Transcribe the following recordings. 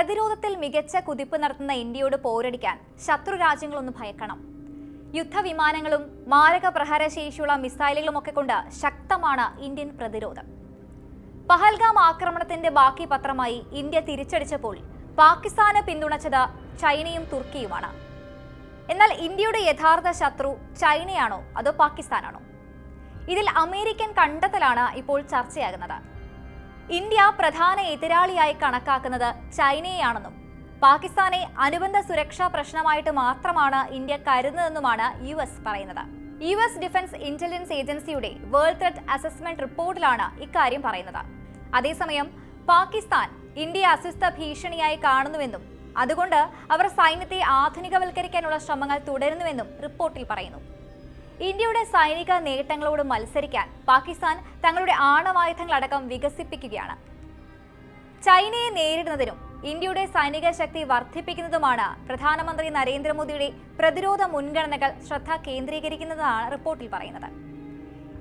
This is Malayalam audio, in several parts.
പ്രതിരോധത്തിൽ മികച്ച കുതിപ്പ് നടത്തുന്ന ഇന്ത്യയോട് പോരടിക്കാൻ ശത്രു രാജ്യങ്ങളൊന്ന് ഭയക്കണം. യുദ്ധവിമാനങ്ങളും മാരക പ്രഹരശേഷിയുള്ള മിസൈലുകളുമൊക്കെ കൊണ്ട് ശക്തമാണ് ഇന്ത്യൻ പ്രതിരോധം. പഹൽഗാം ആക്രമണത്തിന്റെ ബാക്കി പത്രമായി ഇന്ത്യ തിരിച്ചടിച്ചപ്പോൾ പാകിസ്ഥാനെ പിന്തുണച്ചത് ചൈനയും തുർക്കിയുമാണ്. എന്നാൽ ഇന്ത്യയുടെ യഥാർത്ഥ ശത്രു ചൈനയാണോ അതോ പാകിസ്ഥാനാണോ? ഇതിൽ അമേരിക്കൻ കണ്ടെത്തലാണ് ഇപ്പോൾ ചർച്ചയാകുന്നത്. ഇന്ത്യ പ്രധാന എതിരാളിയായി കണക്കാക്കുന്നത് ചൈനയെയാണെന്നും പാകിസ്ഥാനെ അനുബന്ധ സുരക്ഷാ പ്രശ്നമായിട്ട് മാത്രമാണ് ഇന്ത്യ കരുതുന്നതെന്നുമാണ് യു എസ് പറയുന്നത്. യു എസ് ഡിഫൻസ് ഇന്റലിജൻസ് ഏജൻസിയുടെ വേൾഡ് ത്രെറ്റ് അസസ്മെന്റ് റിപ്പോർട്ടിലാണ് ഇക്കാര്യം പറയുന്നത്. അതേസമയം പാകിസ്ഥാൻ ഇന്ത്യ അസ്വസ്ഥ ഭീഷണിയായി കാണുന്നുവെന്നും അതുകൊണ്ട് അവർ സൈന്യത്തെ ആധുനികവൽക്കരിക്കാനുള്ള ശ്രമങ്ങൾ തുടരുന്നുവെന്നും റിപ്പോർട്ടിൽ പറയുന്നു. ഇന്ത്യയുടെ സൈനിക നേട്ടങ്ങളോട് മത്സരിക്കാൻ പാകിസ്ഥാൻ തങ്ങളുടെ ആണവായുധങ്ങളടക്കം വികസിപ്പിക്കുകയാണ്. ചൈനയെ നേരിടുന്നതിനും ഇന്ത്യയുടെ സൈനിക ശക്തി വർദ്ധിപ്പിക്കുന്നതുമാണ് പ്രധാനമന്ത്രി നരേന്ദ്രമോദിയുടെ പ്രതിരോധ മുൻഗണനകൾ ശ്രദ്ധ കേന്ദ്രീകരിക്കുന്നതാണ് റിപ്പോർട്ടിൽ പറയുന്നത്.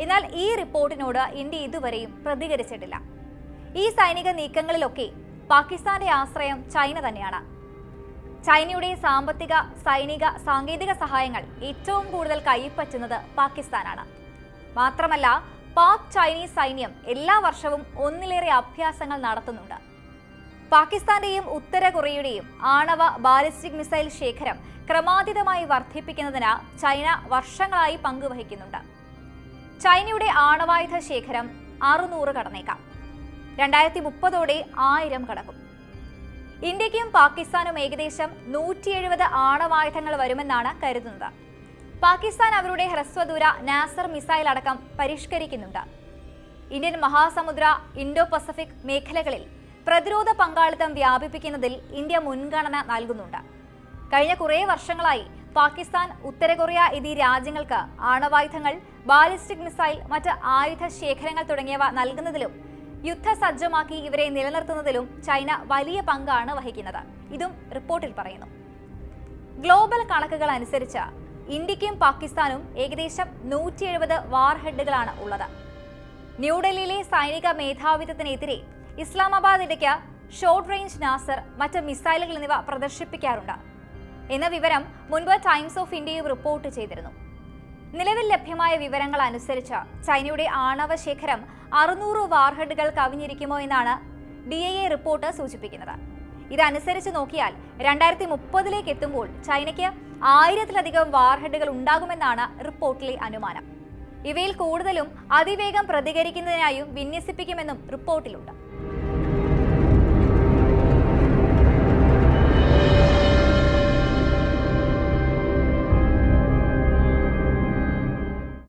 എന്നാൽ ഈ റിപ്പോർട്ടിനോട് ഇന്ത്യ ഇതുവരെയും പ്രതികരിച്ചിട്ടില്ല. ഈ സൈനിക നീക്കങ്ങളിലൊക്കെ പാകിസ്ഥാന്റെ ആശ്രയം ചൈന തന്നെയാണ്. ചൈനയുടെ സാമ്പത്തിക സൈനിക സാങ്കേതിക സഹായങ്ങൾ ഏറ്റവും കൂടുതൽ കൈപ്പറ്റുന്നത് പാകിസ്ഥാനാണ്. മാത്രമല്ല പാക് ചൈനീസ് സൈന്യം എല്ലാ വർഷവും ഒന്നിലേറെ അഭ്യാസങ്ങൾ നടത്തുന്നുണ്ട്. പാകിസ്ഥാന്റെയും ഉത്തര കൊറിയയുടെയും ആണവ ബാലിസ്റ്റിക് മിസൈൽ ശേഖരം ക്രമാതീതമായി വർദ്ധിപ്പിക്കുന്നതിന് ചൈന വർഷങ്ങളായി പങ്കുവഹിക്കുന്നുണ്ട്. ചൈനയുടെ ആണവായുധ ശേഖരം അറുന്നൂറ് കടന്നേക്കാം. രണ്ടായിരത്തി മുപ്പതോടെ ആയിരം കടക്കും. ഇന്ത്യക്കും പാകിസ്ഥാനും ഏകദേശം നൂറ്റി എഴുപത് ആണവായുധങ്ങൾ വരുമെന്നാണ് കരുതുന്നത്. പാകിസ്ഥാൻ അവരുടെ ഹ്രസ്വദൂര നാസർ മിസൈൽ അടക്കം പരിഷ്കരിക്കുന്നുണ്ട്. ഇന്ത്യൻ മഹാസമുദ്ര ഇൻഡോ പസഫിക് മേഖലകളിൽ പ്രതിരോധ പങ്കാളിത്തം വ്യാപിപ്പിക്കുന്നതിൽ ഇന്ത്യ മുൻഗണന നൽകുന്നുണ്ട്. കഴിഞ്ഞ കുറേ വർഷങ്ങളായി പാകിസ്ഥാൻ ഉത്തര കൊറിയ എന്നീ രാജ്യങ്ങൾക്ക് ആണവായുധങ്ങൾ ബാലിസ്റ്റിക് മിസൈൽ മറ്റ് ആയുധ ശേഖരങ്ങൾ തുടങ്ങിയവ നൽകുന്നതിലും യുദ്ധസജ്ജമാക്കി ഇവരെ നിലനിർത്തുന്നതിലും ചൈന വലിയ പങ്കാണ് വഹിക്കുന്നത്. ഇതും റിപ്പോർട്ടിൽ പറയുന്നു. ഗ്ലോബൽ കണക്കുകൾ അനുസരിച്ച് ഇന്ത്യക്കും പാകിസ്ഥാനും ഏകദേശം നൂറ്റി എഴുപത് വാർഹെഡുകളാണ് ഉള്ളത്. ന്യൂഡൽഹിയിലെ സൈനിക മേധാവിത്വത്തിനെതിരെ ഇസ്ലാമാബാദ് ഇടയ്ക്ക് ഷോർട്ട് റേഞ്ച് നാസർ മറ്റ് മിസൈലുകൾ എന്നിവ പ്രദർശിപ്പിക്കാറുണ്ട്. എന്ന വിവരം മുൻപ് ടൈംസ് ഓഫ് ഇന്ത്യയും റിപ്പോർട്ട് ചെയ്തിരുന്നു. നിലവിൽ ലഭ്യമായ വിവരങ്ങൾ അനുസരിച്ച് ചൈനയുടെ ആണവ ശേഖരം അറുന്നൂറ് വാർഹെഡുകൾ കവിഞ്ഞിരിക്കുമോ എന്നാണ് ഡി എ റിപ്പോർട്ട് സൂചിപ്പിക്കുന്നത്. ഇതനുസരിച്ച് നോക്കിയാൽ രണ്ടായിരത്തി മുപ്പതിലേക്ക് എത്തുമ്പോൾ ചൈനയ്ക്ക് ആയിരത്തിലധികം വാർഹെഡുകൾ ഉണ്ടാകുമെന്നാണ് റിപ്പോർട്ടിലെ അനുമാനം. ഇവയിൽ കൂടുതലും അതിവേഗം പ്രതികരിക്കുന്നതിനായും വിന്യസിപ്പിക്കുമെന്നും റിപ്പോർട്ടിലുണ്ട്.